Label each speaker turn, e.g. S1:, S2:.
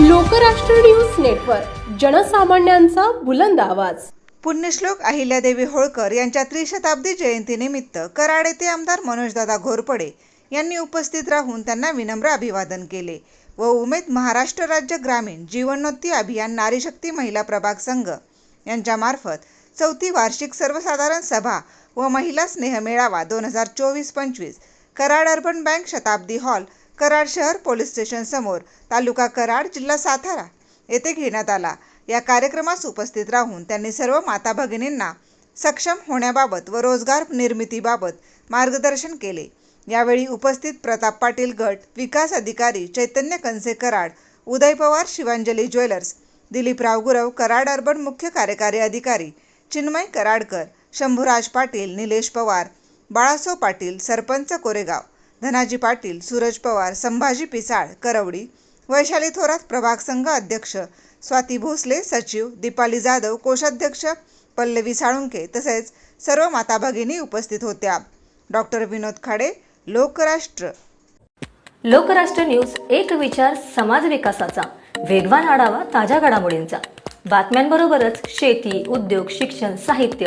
S1: Lokrashtra news network जनसामान्यांचा बुलंद आवाज.
S2: पुण्यश्लोक अहिल्यादेवी होळकर यांच्या त्रिशताब्दी जयंतीनिमित्त कराड येथे आमदार मनोजदादा घोरपडे यांनी उपस्थित राहून त्यांना विनम्र अभिवादन केले व उमेद महाराष्ट्र राज्य ग्रामीण जीवनोत्ती अभियान नारी शक्ती महिला प्रभाग संघ यांच्यामार्फत चौथी वार्षिक सर्वसाधारण सभा व महिला स्नेह मेळावा दोन हजार चोवीस पंचवीस Karad urban bank Shatabdi hall Karad शहर पोलीस स्टेशन समोर तालुका कराड जिल्हा सातारा येथे घेण्यात आला. या कार्यक्रमास उपस्थित राहून त्यांनी सर्व माता भगिनींना सक्षम होण्याबाबत व रोजगार निर्मितीबाबत मार्गदर्शन केले. यावेळी उपस्थित प्रताप पाटील गट विकास अधिकारी चैतन्य कनसे कराड उदय पवार शिवांजली ज्वेलर्स दिलीपराव गुरव कराड अर्बन मुख्य कार्यकारी अधिकारी चिन्मय कराडकर शंभूराज पाटील निलेश पवार बाळासो पाटील सरपंच कोरेगाव धनाजी पाटील सूरज पवार संभाजी पिसाळ करवडी वैशाली थोरात प्रभाग संघ अध्यक्ष स्वाती भोसले सचिव दीपाली जाधव कोषाध्यक्ष पल्लवी साळुंके तसेच सर्व माता भगिनी उपस्थित होत्या. डॉक्टर विनोद खाडे लोकराष्ट्र.
S3: लोकराष्ट्र न्यूज एक विचार समाज विकासाचा. वेगवान आढावा ताज्या घडामोडींचा. बातम्यांबरोबरच शेती उद्योग शिक्षण साहित्य